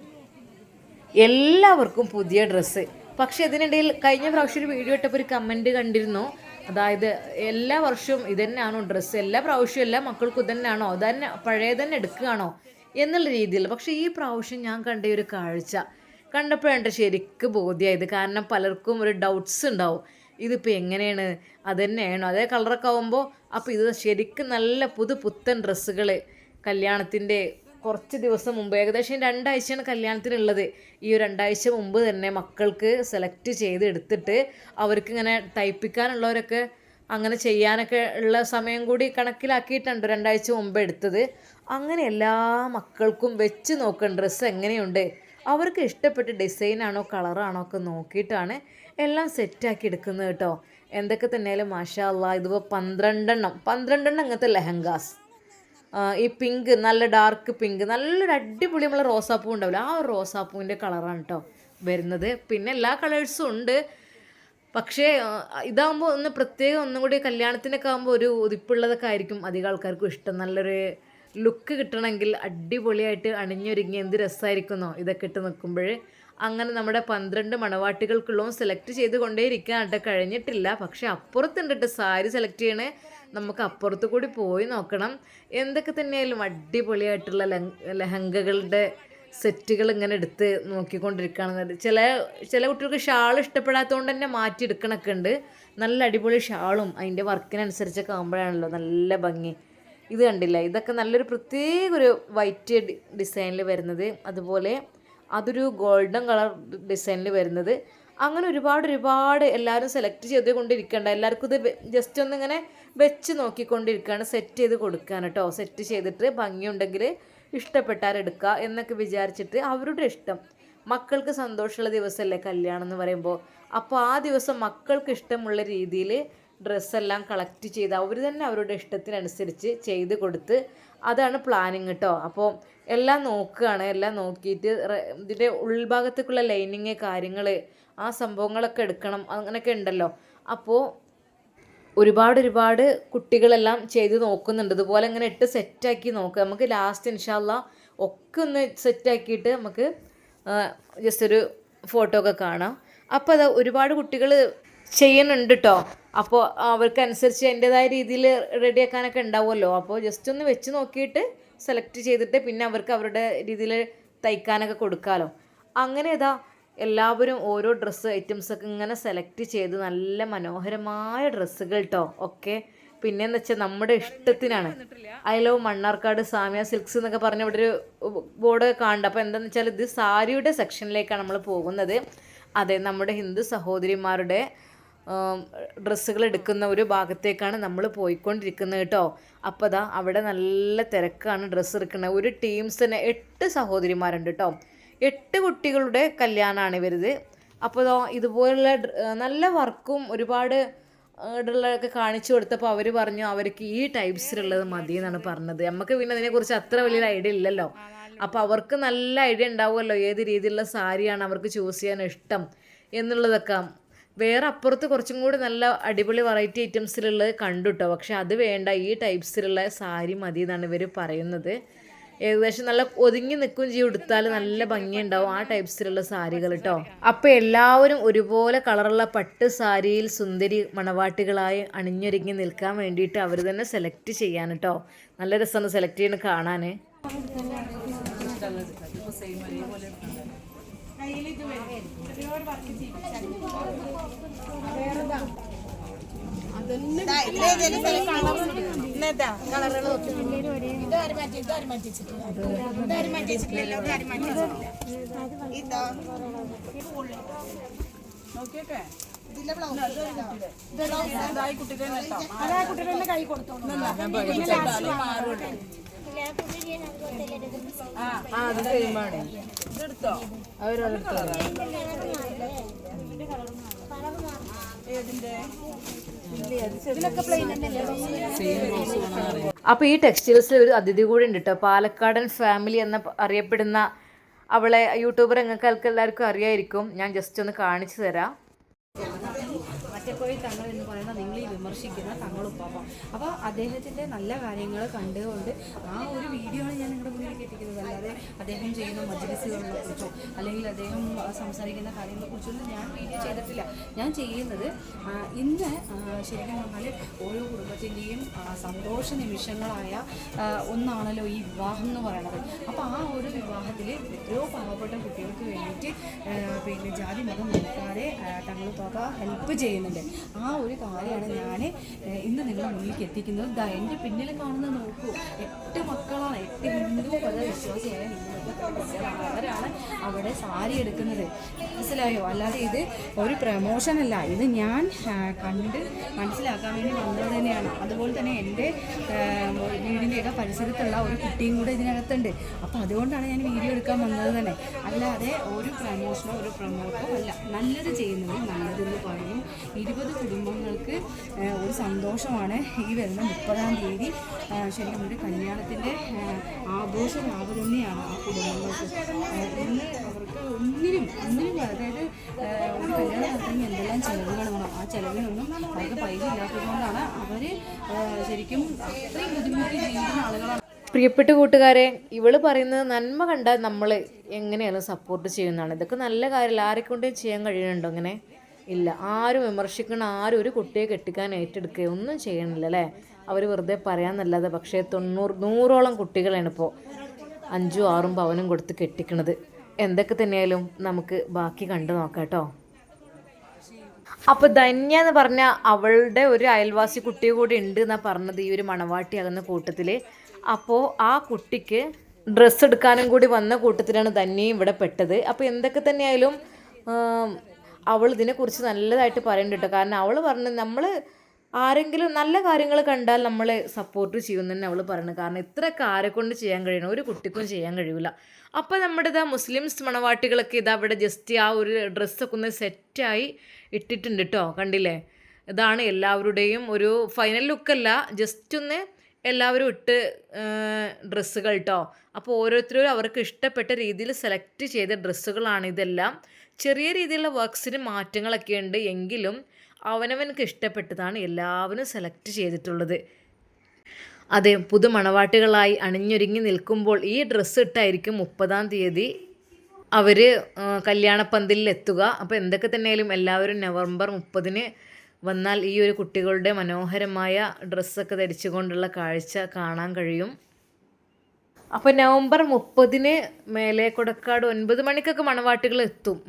എല്ലാവർക്കും പുതിയ ഡ്രസ്സ്. പക്ഷേ ഇതിനിടയിൽ കഴിഞ്ഞ പ്രാവശ്യം ഒരു വീഡിയോ ഇട്ടപ്പോൾ ഒരു കമന്റ് കണ്ടിരുന്നു. അതായത് എല്ലാ വർഷവും ഇതന്നെയാണോ ഡ്രസ്സ്? എല്ലാ പ്രാവശ്യവും എല്ലാ മക്കൾക്കും ഇതന്നെയാണോ? തന്നെ പഴയ തന്നെ എടുക്കുകയാണോ? എന്നുള്ള രീതിയിൽ. പക്ഷേ ഈ പ്രാവശ്യം ഞാൻ കണ്ട ഒരു കാഴ്ച കണ്ടപ്പോഴാണ് ശരിക്ക് ബോധ്യമായത് കാരണം പലർക്കും ഒരു ഡൗട്ട്സ് ഉണ്ടാവും. ഇതിപ്പോൾ എങ്ങനെയാണ്? അതന്നെയാണോ? അതേ കളറൊക്കെ ആവുമ്പോൾ അപ്പോൾ ഇത് ശരിക്കും നല്ല പുതു പുത്തൻ ഡ്രസ്സുകൾ കല്യാണത്തിന്റെ കുറച്ച് ദിവസം മുമ്പ് ഏകദേശം രണ്ടാഴ്ചയാണ് കല്യാണത്തിനുള്ളത്. ഈ ഒരു രണ്ടാഴ്ച മുമ്പ് തന്നെ മക്കൾക്ക് സെലക്ട് ചെയ്ത് എടുത്തിട്ട് അവർക്ക് ഇങ്ങനെ തയ്പ്പിക്കാനുള്ളവരൊക്കെ അങ്ങനെ ചെയ്യാനൊക്കെ ഉള്ള സമയം കൂടി കണക്കിലാക്കിയിട്ടുണ്ട് രണ്ടാഴ്ച മുമ്പ് എടുത്തത്. അങ്ങനെ എല്ലാ മക്കൾക്കും വെച്ച് നോക്കണം ഡ്രസ്സ് എങ്ങനെയുണ്ട്? അവർക്ക് ഇഷ്ടപ്പെട്ട ഡിസൈനാണോ കളറാണോ ഒക്കെ നോക്കിയിട്ടാണ് എല്ലാം സെറ്റാക്കി എടുക്കുന്നത് കേട്ടോ. എന്തൊക്കെ തന്നെയാലും മാഷാ അല്ലാ ഇതിപ്പോൾ പന്ത്രണ്ടെണ്ണം. പന്ത്രണ്ടെണ്ണം അങ്ങനത്തെ ലെഹങ്കാസ്. ഈ പിങ്ക് നല്ല ഡാർക്ക് പിങ്ക് നല്ലൊരു അടിപൊളി നമ്മൾ റോസാപ്പൂ ഉണ്ടാവില്ല? ആ ഒരു റോസാപ്പൂവിന്റെ കളറാണ് കേട്ടോ വരുന്നത്. പിന്നെ എല്ലാ കളേഴ്സും ഉണ്ട്. പക്ഷേ ഇതാകുമ്പോൾ ഒന്ന് പ്രത്യേകം ഒന്നും കൂടി കല്യാണത്തിനൊക്കെ ആകുമ്പോൾ ഒരു ഉതിപ്പുള്ളതൊക്കെ ആയിരിക്കും അധികം ആൾക്കാർക്കും ഇഷ്ടം. നല്ലൊരു ലുക്ക് കിട്ടണമെങ്കിൽ അടിപൊളിയായിട്ട് അണിഞ്ഞൊരുങ്ങി എന്ത് രസമായിരിക്കുന്നോ ഇതൊക്കെ ഇട്ട് നിൽക്കുമ്പോൾ അങ്ങനെ നമ്മുടെ പന്ത്രണ്ട് മണവാട്ടികൾക്കുള്ളതും സെലക്ട് ചെയ്ത് കൊണ്ടേയിരിക്കാൻ കേട്ടോ കഴിഞ്ഞിട്ടില്ല. പക്ഷേ അപ്പുറത്തുണ്ട് കേട്ടോ സാരി സെലക്ട് ചെയ്യണേ. നമുക്ക് അപ്പുറത്ത് കൂടി പോയി നോക്കണം. എന്തൊക്കെ തന്നെയായാലും അടിപൊളിയായിട്ടുള്ള ലഹ- ലഹങ്കകളുടെ സെറ്റുകൾ ഇങ്ങനെ എടുത്ത് നോക്കിക്കൊണ്ടിരിക്കുകയാണ് ചില ചില കുട്ടികൾക്ക് ഷാൾ ഇഷ്ടപ്പെടാത്തതുകൊണ്ട് തന്നെ മാറ്റി എടുക്കണൊക്കെ ഉണ്ട്. നല്ല അടിപൊളി ഷാളും അതിന്റെ വർക്കിനനുസരിച്ചൊക്കെ ആകുമ്പോഴാണല്ലോ നല്ല ഭംഗി. ഇത് കണ്ടില്ല? ഇതൊക്കെ നല്ലൊരു പ്രത്യേക ഒരു വൈറ്റ് ഡിസൈനിൽ വരുന്നത്. അതുപോലെ അതൊരു ഗോൾഡൻ കളർ ഡിസൈനിൽ വരുന്നത്. അങ്ങനെ ഒരുപാട് ഒരുപാട് എല്ലാവരും സെലക്ട് ചെയ്ത് കൊണ്ടിരിക്കേണ്ട എല്ലാവർക്കും ഇത് ജസ്റ്റ് ഒന്ന് ഇങ്ങനെ വെച്ച് നോക്കിക്കൊണ്ടിരിക്കുകയാണ്. സെറ്റ് ചെയ്ത് കൊടുക്കാൻ കേട്ടോ സെറ്റ് ചെയ്തിട്ട് ഭംഗിയുണ്ടെങ്കിൽ ഇഷ്ടപ്പെട്ടാരെടുക്കുക എന്നൊക്കെ വിചാരിച്ചിട്ട് അവരുടെ ഇഷ്ടം. മക്കൾക്ക് സന്തോഷമുള്ള ദിവസമല്ലേ കല്യാണം എന്ന് പറയുമ്പോൾ. അപ്പോൾ ആ ദിവസം മക്കൾക്ക് ഇഷ്ടമുള്ള രീതിയിൽ ഡ്രസ്സെല്ലാം കളക്ട് ചെയ്ത് അവർ തന്നെ അവരുടെ ഇഷ്ടത്തിനനുസരിച്ച് ചെയ്ത് കൊടുത്ത് അതാണ് പ്ലാനിങ് കേട്ടോ അപ്പോൾ എല്ലാം നോക്കുകയാണ്. എല്ലാം നോക്കിയിട്ട് ഇതിന്റെ ഉൾഭാഗത്തേക്കുള്ള ലൈനിങ് കാര്യങ്ങൾ ആ സംഭവങ്ങളൊക്കെ എടുക്കണം അങ്ങനെയൊക്കെ ഉണ്ടല്ലോ. അപ്പോൾ ഒരുപാട് ഒരുപാട് കുട്ടികളെല്ലാം ചെയ്ത് നോക്കുന്നുണ്ട്. ഇതുപോലെ ഇങ്ങനെ ഇട്ട് സെറ്റാക്കി നോക്കുക നമുക്ക് ലാസ്റ്റ് ഇൻഷാല്ല ഒക്കെ ഒന്ന് സെറ്റാക്കിയിട്ട് നമുക്ക് ജസ്റ്റ് ഒരു ഫോട്ടോ ഒക്കെ കാണാം. അപ്പോൾ അത് ഒരുപാട് കുട്ടികൾ ചെയ്യുന്നുണ്ട് കേട്ടോ അപ്പോൾ അവർക്കനുസരിച്ച് അതിന്റെതായ രീതിയിൽ റെഡിയാക്കാനൊക്കെ ഉണ്ടാവുമല്ലോ. അപ്പോൾ ജസ്റ്റ് ഒന്ന് വെച്ച് നോക്കിയിട്ട് സെലക്ട് ചെയ്തിട്ട് പിന്നെ അവർക്ക് അവരുടെ രീതിയിൽ തയ്ക്കാനൊക്കെ കൊടുക്കാമല്ലോ അങ്ങനെ ഇതാ എല്ലാവരും ഓരോ ഡ്രസ്സ് ഐറ്റംസ് ഒക്കെ ഇങ്ങനെ സെലക്ട് ചെയ്ത് നല്ല മനോഹരമായ ഡ്രസ്സുകൾ കേട്ടോ ഒക്കെ പിന്നെന്ന് വെച്ചാൽ നമ്മുടെ ഇഷ്ടത്തിനാണ്. I love Mannarkkad Samiya silks എന്നൊക്കെ പറഞ്ഞ ഇവിടെ ഒരു ബോർഡ് കാണണ്ട അപ്പോൾ എന്താണെന്ന് വെച്ചാൽ ഇത് സാരിയുടെ സെക്ഷനിലേക്കാണ് നമ്മൾ പോകുന്നത്. അതെ നമ്മുടെ ഹിന്ദു സഹോദരിമാരുടെ ഡ്രസ്സുകൾ എടുക്കുന്ന ഒരു ഭാഗത്തേക്കാണ് നമ്മൾ പോയിക്കൊണ്ടിരിക്കുന്നത് കേട്ടോ അപ്പോൾ ദാ അവിടെ നല്ല തിരക്കാണ് ഡ്രസ്സ് എടുക്കുന്നത്. ഒരു ടീംസ് തന്നെ എട്ട് സഹോദരിമാരുണ്ട് കേട്ടോ എട്ട് കുട്ടികളുടെ കല്യാണമാണ് ഇവരിത്. അപ്പോൾ ഇതുപോലുള്ള നല്ല വർക്കും ഒരുപാട് ഇടുള്ളതൊക്കെ കാണിച്ചു കൊടുത്തപ്പോൾ അവർ പറഞ്ഞു അവർക്ക് ഈ ടൈപ്സിലുള്ളത് മതി എന്നാണ് പറഞ്ഞത്. നമുക്ക് പിന്നെ അതിനെക്കുറിച്ച് അത്ര വലിയൊരു ഐഡിയ ഇല്ലല്ലോ. അപ്പോൾ അവർക്ക് നല്ല ഐഡിയ ഉണ്ടാവുമല്ലോ ഏത് രീതിയിലുള്ള സാരിയാണ് അവർക്ക് ചൂസ് ചെയ്യാൻ ഇഷ്ടം എന്നുള്ളതൊക്കെ. വേറെ അപ്പുറത്ത് കുറച്ചും കൂടി നല്ല അടിപൊളി വെറൈറ്റി ഐറ്റംസിലുള്ളത് കണ്ടു കേട്ടോ പക്ഷെ അത് വേണ്ട ഈ ടൈപ്സിലുള്ള സാരി മതി എന്നാണ് ഇവർ പറയുന്നത്. ഏകദേശം നല്ല ഒതുങ്ങി നിൽക്കുകയും ചെയ്യും. എടുത്താൽ നല്ല ഭംഗിയുണ്ടാവും ആ ടൈപ്സിലുള്ള സാരികൾ കേട്ടോ അപ്പോൾ എല്ലാവരും ഒരുപോലെ കളറുള്ള പട്ട് സാരിയിൽ സുന്ദരി മണവാട്ടികളായി അണിഞ്ഞൊരുങ്ങി നിൽക്കാൻ വേണ്ടിയിട്ട് അവർ തന്നെ സെലക്ട് ചെയ്യാൻ കേട്ടോ നല്ല രസമാണ് സെലക്ട് ചെയ്യുന്നത് കാണാൻ നോക്കിയൊക്കെ കുട്ടികളുടെ കൈ കൊടുത്തോളൂ. ആ അത് സെയിമാണ് ഇതെടുത്തോ അവരോ ഏതിന്റെ? അപ്പോൾ ഈ ടെക്സ്റ്റൈൽസിൽ ഒരു അതിഥി കൂടി ഉണ്ട് കേട്ടോ പാലക്കാടൻ ഫാമിലി എന്ന അറിയപ്പെടുന്ന അവളെ യൂട്യൂബർ നിങ്ങൾക്ക് എല്ലാവർക്കും അറിയായിരിക്കും. ഞാൻ ജസ്റ്റ് ഒന്ന് കാണിച്ചു തരാം. ഈ വിമർശിക്കുന്ന തങ്ങളുപ്പാപ്പ. അപ്പോൾ അദ്ദേഹത്തിന്റെ നല്ല കാര്യങ്ങൾ കണ്ടുകൊണ്ട് ആ ഒരു വീഡിയോ ആണ് ഞാൻ നിങ്ങളുടെ മുന്നിൽ എത്തിക്കുന്നത് അല്ലാതെ അദ്ദേഹം ചെയ്യുന്ന മജ്ലിസുകളെ കുറിച്ചോ അല്ലെങ്കിൽ അദ്ദേഹം സംസാരിക്കുന്ന കാര്യങ്ങളെ കുറിച്ചൊന്നും ഞാൻ വീഡിയോ ചെയ്തിട്ടില്ല. ഞാൻ ചെയ്യുന്നത് ഇന്ന് ശരിക്കും പറഞ്ഞാൽ ഓരോ കുടുംബത്തിന്റെയും സന്തോഷ നിമിഷങ്ങളായ ഒന്നാണല്ലോ ഈ വിവാഹം എന്ന് പറയുന്നത്. അപ്പോൾ ആ ഒരു വിവാഹത്തിൽ എത്രയോ പാവപ്പെട്ട കുട്ടികൾക്ക് വേണ്ടിയിട്ട് പിന്നെ ജാതി മതം നോക്കാതെ തങ്ങൾ പാപ്പ ഹെൽപ്പ് ചെയ്യുന്നുണ്ട്. ആ ഒരു കാര്യമാണ് ഞാൻ ഇന്ന് നിങ്ങൾ മുന്നിലേക്ക് എത്തിക്കുന്നത്. ദാ എന്റെ പിന്നിൽ കാണുന്നത് നോക്കൂ. എട്ട് മക്കളാണ് എട്ട് ഹിന്ദു പല വിശ്വാസിയായ ഹിന്ദു അവരാണ് അവിടെ സാരി എടുക്കുന്നത്. മനസ്സിലായോ? അല്ലാതെ ഇത് ഒരു പ്രമോഷൻ അല്ല. ഇത് ഞാൻ കണ്ട് മനസ്സിലാക്കാൻ വേണ്ടി വന്നത് തന്നെയാണ്. അതുപോലെ തന്നെ എന്റെ വീടിന്റെയൊക്കെ പരിസരത്തുള്ള ഒരു കുട്ടിയും കൂടെ ഇതിനകത്തുണ്ട്. അപ്പോൾ അതുകൊണ്ടാണ് ഞാൻ വീഡിയോ എടുക്കാൻ വന്നത് തന്നെ. അല്ലാതെ ഒരു പ്രമോഷനോ ഒരു പ്രമോട്ടോ അല്ല. നല്ലത് ചെയ്യുന്നത് നല്ലതെന്ന് പറയും. ഇരുപത് കുടുംബങ്ങൾക്ക് ഒരു സന്തോഷമാണ് ഈ വരുന്ന മുപ്പതാം തീയതി. ശരിക്കും ഒരു കല്യാണത്തിന്റെ ആഘോഷ രാവ് ആ കുടുംബങ്ങൾക്ക്. ഇന്ന് ഒന്നിനും ഒന്നിനും അതായത് ഒരു കല്യാണം എന്തെല്ലാം ചിലവുകൾ വേണം? ആ ചിലവിനൊന്നും അവർക്ക് പൈസ ഇല്ലാത്തതുകൊണ്ടാണ് അവർ ശരിക്കും അത്രയും ബുദ്ധിമുട്ടി ജീവിക്കുന്ന ആളുകളാണ്. പ്രിയപ്പെട്ട കൂട്ടുകാരെ ഇവൾ പറയുന്നത് നന്മ കണ്ടാൽ നമ്മൾ എങ്ങനെയാണ് സപ്പോർട്ട് ചെയ്യുന്നതാണ്? ഇതൊക്കെ നല്ല കാര്യമില്ല. ആരെക്കൊണ്ടും ചെയ്യാൻ കഴിയുന്നുണ്ടോ അങ്ങനെ? ഇല്ല. ആരും വിമർശിക്കണ ആരും ഒരു കുട്ടിയെ കെട്ടിക്കാൻ ഏറ്റെടുക്കുകയോ ഒന്നും ചെയ്യണില്ല അല്ലേ? അവർ വെറുതെ പറയാമെന്നല്ലാതെ പക്ഷേ തൊണ്ണൂറ് നൂറോളം കുട്ടികളാണ് ഇപ്പോൾ അഞ്ചും ആറും പവനും കൊടുത്ത് കെട്ടിക്കണത്. എന്തൊക്കെ തന്നെയായാലും നമുക്ക് ബാക്കി കണ്ടു നോക്കാം കേട്ടോ. അപ്പോൾ ധന്യ എന്ന് പറഞ്ഞ അവളുടെ ഒരു അയൽവാസി കുട്ടി കൂടി ഉണ്ട് എന്നാ പറഞ്ഞത് ഈ ഒരു മണവാട്ടിയാകുന്ന കൂട്ടത്തിൽ അപ്പോൾ ആ കുട്ടിക്ക് ഡ്രസ്സ് എടുക്കാനും കൂടി വന്ന കൂട്ടത്തിലാണ് ധന്യയും ഇവിടെ പെട്ടത്. അപ്പോൾ എന്തൊക്കെ തന്നെയായാലും അവൾ ഇതിനെക്കുറിച്ച് നല്ലതായിട്ട് പറയുന്നുണ്ട് കാരണം അവൾ പറഞ്ഞത് നമ്മൾ ആരെങ്കിലും നല്ല കാര്യങ്ങൾ കണ്ടാൽ നമ്മൾ സപ്പോർട്ട് ചെയ്യുമെന്ന് തന്നെ അവൾ പറയുന്നത് കാരണം ഇത്രയൊക്കെ ആരെ കൊണ്ട് ചെയ്യാൻ കഴിയണം? ഒരു കുട്ടിക്കും ചെയ്യാൻ കഴിയില്ല അപ്പോൾ നമ്മുടെ ഇതാ മുസ്ലിംസ് മണവാട്ടികളൊക്കെ ഇതാ ഇവിടെ ജസ്റ്റ് ആ ഒരു ഡ്രസ്സൊക്കെ ഒന്ന് സെറ്റായി ഇട്ടിട്ടുണ്ട് കേട്ടോ കണ്ടില്ലേ? ഇതാണ് എല്ലാവരുടെയും ഒരു ഫൈനൽ ലുക്കല്ല ജസ്റ്റ് ഒന്ന് എല്ലാവരും ഇട്ട് ഡ്രസ്സുകൾ കേട്ടോ അപ്പോൾ ഓരോരുത്തരും അവർക്ക് ഇഷ്ടപ്പെട്ട രീതിയിൽ സെലക്ട് ചെയ്ത ഡ്രസ്സുകളാണ് ഇതെല്ലാം. ചെറിയ രീതിയിലുള്ള വർക്ക്സിന് മാറ്റങ്ങളൊക്കെ ഉണ്ട് എങ്കിലും അവനവനക്ക് ഇഷ്ടപ്പെട്ടതാണ് എല്ലാവരും സെലക്ട് ചെയ്തിട്ടുള്ളത്. അതെ പുതുമണവാട്ടികളായി അണിഞ്ഞൊരുങ്ങി നിൽക്കുമ്പോൾ ഈ ഡ്രസ്സ് ഇട്ടായിരിക്കും മുപ്പതാം തീയതി അവർ കല്യാണപ്പന്തലിൽ എത്തുക അപ്പോൾ എന്തൊക്കെ തന്നെയായാലും എല്ലാവരും നവംബർ മുപ്പതിന് വന്നാൽ ഈ ഒരു കുട്ടികളുടെ മനോഹരമായ ഡ്രസ്സൊക്കെ ധരിച്ചുകൊണ്ടുള്ള കാഴ്ച കാണാൻ കഴിയും. അപ്പോൾ നവംബർ മുപ്പതിന് മേലെ കൊടക്കാട് ഒൻപത് മണിക്കൊക്കെ മണവാട്ടികൾ എത്തും.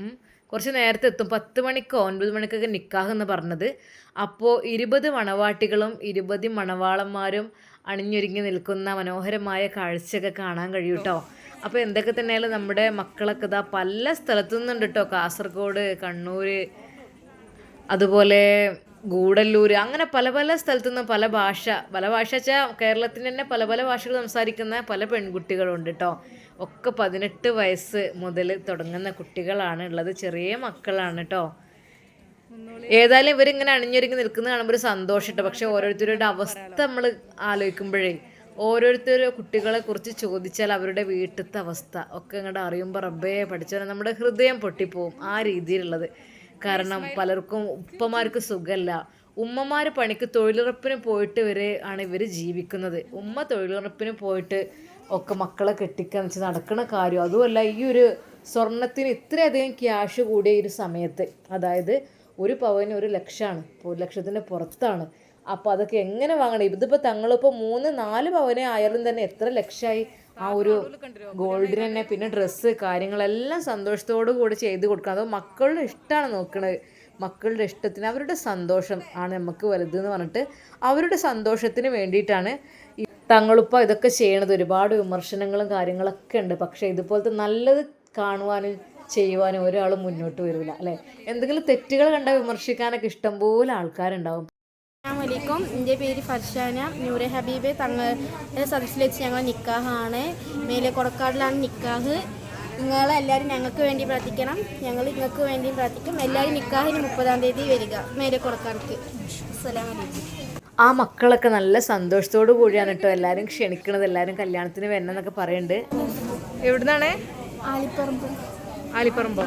കുറച്ച് നേരത്തെ എത്തും. പത്ത് മണിക്കോ ഒൻപത് മണിക്കൊക്കെ നിക്കാഹ് എന്ന് പറഞ്ഞത്. അപ്പോൾ ഇരുപത് മണവാട്ടികളും ഇരുപത് മണവാളന്മാരും അണിഞ്ഞൊരുങ്ങി നിൽക്കുന്ന മനോഹരമായ കാഴ്ചയൊക്കെ കാണാൻ കഴിയും കേട്ടോ അപ്പോൾ എന്തൊക്കെ തന്നെയാലും നമ്മുടെ മക്കളൊക്കെ ഇതാ പല സ്ഥലത്തു നിന്നുണ്ട് കേട്ടോ കാസർഗോഡ് കണ്ണൂർ അതുപോലെ ഗൂഡല്ലൂർ അങ്ങനെ പല പല സ്ഥലത്തു പല ഭാഷ പല ഭാഷ വെച്ചാൽ കേരളത്തിന് തന്നെ പല പല ഭാഷകൾ സംസാരിക്കുന്ന പല പെൺകുട്ടികളുണ്ട് കേട്ടോ ഒക്കെ പതിനെട്ട് വയസ്സ് മുതൽ തുടങ്ങുന്ന കുട്ടികളാണ് ഉള്ളത്. ചെറിയ മക്കളാണ് കേട്ടോ ഏതായാലും ഇവരിങ്ങനെ അണിഞ്ഞൊരുങ്ങി നിൽക്കുന്ന കാണുമ്പോൾ ഒരു സന്തോഷം കേട്ടോ പക്ഷെ ഓരോരുത്തരുടെ അവസ്ഥ നമ്മൾ ആലോചിക്കുമ്പോഴേ ഓരോരുത്തരും കുട്ടികളെ കുറിച്ച് ചോദിച്ചാൽ അവരുടെ വീട്ടിലത്തെ അവസ്ഥ ഒക്കെ ഇങ്ങോട്ട് അറിയുമ്പോൾ റബ്ബേ പഠിച്ചാൽ നമ്മുടെ ഹൃദയം പൊട്ടിപ്പോവും ആ രീതിയിലുള്ളത്. കാരണം പലർക്കും ഉപ്പമാർക്ക് സുഖമല്ല. ഉമ്മമാർ പണിക്ക് തൊഴിലുറപ്പിന് പോയിട്ട് വരെ ആണ് ഇവർ ജീവിക്കുന്നത്. ഉമ്മ തൊഴിലുറപ്പിന് പോയിട്ട് ഒക്കെ മക്കളെ കെട്ടിക്കാന്ന് നടക്കുന്ന കാര്യം. അതുമല്ല ഈ ഒരു സ്വർണത്തിന് ഇത്രയധികം ക്യാഷ് കൂടിയ ഒരു സമയത്ത് അതായത് ഒരു പവന് ഒരു ലക്ഷമാണ് ഒരു ലക്ഷത്തിന്റെ പുറത്താണ്. അപ്പോൾ അതൊക്കെ എങ്ങനെ വാങ്ങണം? ഇതിപ്പോൾ തങ്ങളിപ്പോൾ മൂന്ന് നാല് പവനെ ആയാലും തന്നെ എത്ര ലക്ഷമായി ആ ഒരു ഗോൾഡിന് തന്നെ പിന്നെ ഡ്രസ്സ് കാര്യങ്ങളെല്ലാം സന്തോഷത്തോടു കൂടി ചെയ്ത് കൊടുക്കണം. അത് മക്കളുടെ ഇഷ്ടമാണ് നോക്കുന്നത് മക്കളുടെ ഇഷ്ടത്തിന് അവരുടെ സന്തോഷം ആണ് നമുക്ക് വലുത് എന്ന് പറഞ്ഞിട്ട് അവരുടെ സന്തോഷത്തിന് വേണ്ടിയിട്ടാണ് ഈ തങ്ങളുപ്പ ഇതൊക്കെ ചെയ്യണത് ഒരുപാട് വിമർശനങ്ങളും കാര്യങ്ങളൊക്കെ ഉണ്ട്. പക്ഷേ ഇതുപോലത്തെ നല്ലത് കാണുവാനും ചെയ്യുവാനും ഒരാൾ മുന്നോട്ട് വരില്ല അല്ലേ? എന്തെങ്കിലും തെറ്റുകൾ കണ്ട വിമർശിക്കാനൊക്കെ ഇഷ്ടംപോലെ ആൾക്കാരുണ്ടാവും. എന്റെ പേര് ഫർഷാന. നൂറെ ഹബീബ്. തങ്ങളുടെ സദസ്സിൽ വെച്ച് ഞങ്ങൾ നിക്കാഹാണ്. മേലെ കൊടക്കാടിലാണ് നിക്കാഹ്. നിങ്ങളെല്ലാവരും ഞങ്ങൾക്ക് വേണ്ടി പ്രാർത്ഥിക്കണം. ഞങ്ങൾ നിങ്ങൾക്ക് വേണ്ടി പ്രാർത്ഥിക്കും. എല്ലാവരും നിക്കാഹിന് മുപ്പതാം തീയതി വരിക. മേലെ കൊടക്കാടക്ക്. കൊടക്കാർക്ക് അസ്സലാമലൈക്കും ആ മക്കളൊക്കെ നല്ല സന്തോഷത്തോടു കൂടിയാണ് കേട്ടോ. എല്ലാവരും ക്ഷണിക്കണത് എല്ലാവരും കല്യാണത്തിന് വരണമെന്നൊക്കെ പറയുന്നുണ്ട് എവിടുന്നാണ്? ആലിപ്പറമ്പ്. ആലിപ്പറമ്പോ?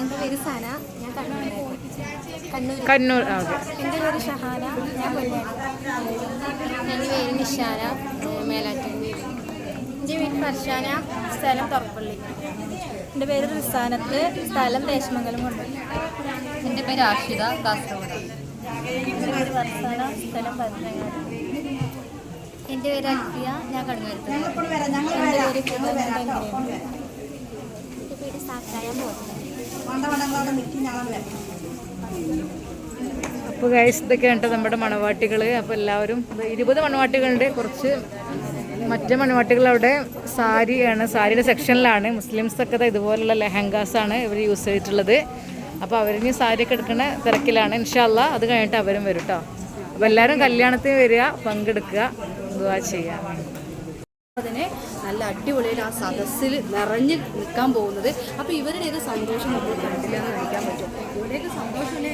എന്റെ പേര് സന. ഞാൻ കണ്ണൂർ കണ്ണൂർ എന്റെ പേര് ഷഹാന. ഞാൻ കൊല്ലം എന്റെ പേര് നിഷാന. മേലാറ്റൂർ എന്റെ പേര് ഫർഷാന സ്ഥലം തുറപ്പള്ളി. എന്റെ പേര് റിസാനത്ത്. സ്ഥലം ദേശമംഗലം കൊണ്ട്. എന്റെ പേര് ആഷിത. കാസർഗോഡ്. എന്റെ പേര് അൽഫിയ. ഞാൻ കടുങ്ങരുത്ത്. എന്റെ പേര് ഗൈസ് ഇതൊക്കെ ഉണ്ട് നമ്മുടെ മണവാട്ടികൾ അപ്പോൾ എല്ലാവരും ഇരുപത് മണവാട്ടികളുണ്ട് കുറച്ച് മറ്റു മണവാട്ടികൾ അവിടെ സാരിയാണ് സാരിയുടെ സെക്ഷനിലാണ് മുസ്ലിംസൊക്കെ ഒക്കെ ഇതുപോലുള്ള ആണ് ഇവർ യൂസ് ചെയ്തിട്ടുള്ളത്. അപ്പോൾ അവരിനി സാരിയൊക്കെ എടുക്കുന്ന തിരക്കിലാണ്. ഇൻഷാല്ല അത് കഴിഞ്ഞിട്ട് അവരും വരും കേട്ടോ അപ്പോൾ എല്ലാവരും കല്യാണത്തിന് വരിക പങ്കെടുക്കുക ദുആ ചെയ്യാം. അതിനെ നല്ല അടിപൊളിയിൽ ആ സദസ്സിൽ നിറഞ്ഞ് നിൽക്കാൻ പോകുന്നത്. അപ്പോൾ ഇവരുടെ ഒരു സന്തോഷം നമ്മൾ കണ്ടില്ല എന്ന് കഴിക്കാൻ പറ്റും. ഇവരുടെയൊക്കെ മുന്നിലേക്ക്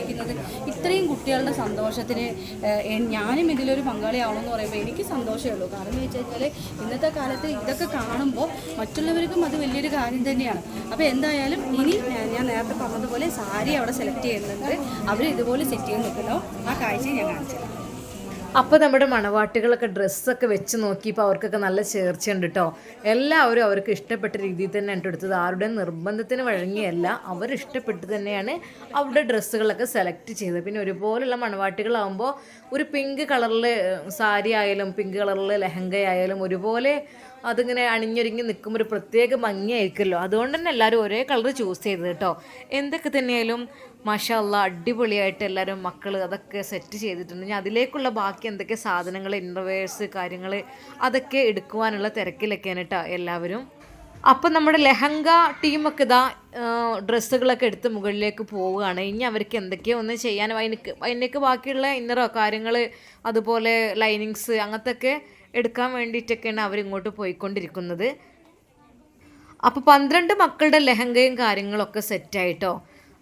എത്തിക്കുന്നത്. ഇത്രയും കുട്ടികളുടെ സന്തോഷത്തിന് ഞാനും ഇതിലൊരു പങ്കാളിയാവണമെന്ന് പറയുമ്പോൾ എനിക്ക് സന്തോഷമേ ഉള്ളൂ. കാരണം എന്ന് വെച്ച് കഴിഞ്ഞാൽ ഇന്നത്തെ കാലത്ത് ഇതൊക്കെ കാണുമ്പോൾ മറ്റുള്ളവർക്കും അത് വലിയൊരു കാര്യം തന്നെയാണ്. അപ്പോൾ എന്തായാലും ഇനി ഞാൻ- നേരത്തെ പറഞ്ഞതുപോലെ സാരി അവിടെ സെലക്ട് ചെയ്യുന്നുണ്ട്. അവർ ഇതുപോലെ സെറ്റ് ചെയ്ത് നിൽക്കുന്നു. ആ കാഴ്ച ഞാൻ കാണിച്ചു. അപ്പോൾ നമ്മുടെ മണവാട്ടികളൊക്കെ ഡ്രസ്സൊക്കെ വെച്ച് നോക്കിയപ്പോൾ അവർക്കൊക്കെ നല്ല ചേർച്ചയുണ്ട് കേട്ടോ എല്ലാവരും അവർക്ക് ഇഷ്ടപ്പെട്ട രീതിയിൽ തന്നെ എടുത്തത്. ആരുടെ നിർബന്ധത്തിന് വഴങ്ങിയല്ല അവരിഷ്ടപ്പെട്ട് തന്നെയാണ് അവരുടെ ഡ്രസ്സുകളൊക്കെ സെലക്ട് ചെയ്തത്. പിന്നെ ഒരുപോലുള്ള മണവാട്ടികളാകുമ്പോൾ ഒരു പിങ്ക് കളറിൽ സാരി ആയാലും പിങ്ക് കളറിൽ ലെഹങ്ക ആയാലും ഒരുപോലെ അതിങ്ങനെ അണിഞ്ഞൊരുങ്ങി നിൽക്കുമ്പോൾ ഒരു പ്രത്യേക ഭംഗിയായിരിക്കുമല്ലോ. അതുകൊണ്ട് തന്നെ എല്ലാവരും ഒരേ കളർ ചൂസ് ചെയ്തത് കേട്ടോ. എന്തൊക്കെ തന്നെയായാലും മഷാല്ല അടിപൊളിയായിട്ട് എല്ലാവരും മക്കൾ അതൊക്കെ സെറ്റ് ചെയ്തിട്ടുണ്ട്. ഞാൻ അതിലേക്കുള്ള ബാക്കി എന്തൊക്കെ സാധനങ്ങൾ ഇന്റർവേഴ്സ് കാര്യങ്ങൾ അതൊക്കെ എടുക്കുവാനുള്ള തിരക്കിലൊക്കെയാണ് കേട്ടോ എല്ലാവരും. അപ്പം നമ്മുടെ ലെഹങ്ക ടീമൊക്കെ ഇതാ ഡ്രസ്സുകളൊക്കെ എടുത്ത് മുകളിലേക്ക് പോവുകയാണ്. ഇനി അവർക്ക് എന്തൊക്കെയോ ഒന്ന് ചെയ്യാൻ അതിനക്ക് അതിനേക്ക് ബാക്കിയുള്ള ഇന്നറോ കാര്യങ്ങൾ അതുപോലെ ലൈനിങ്സ് അങ്ങനത്തെ ഒക്കെ എടുക്കാൻ വേണ്ടിയിട്ടൊക്കെയാണ് അവരിങ്ങോട്ട് പോയിക്കൊണ്ടിരിക്കുന്നത്. അപ്പോൾ പന്ത്രണ്ട് മക്കളുടെ ലെഹങ്കയും കാര്യങ്ങളൊക്കെ സെറ്റായിട്ടോ?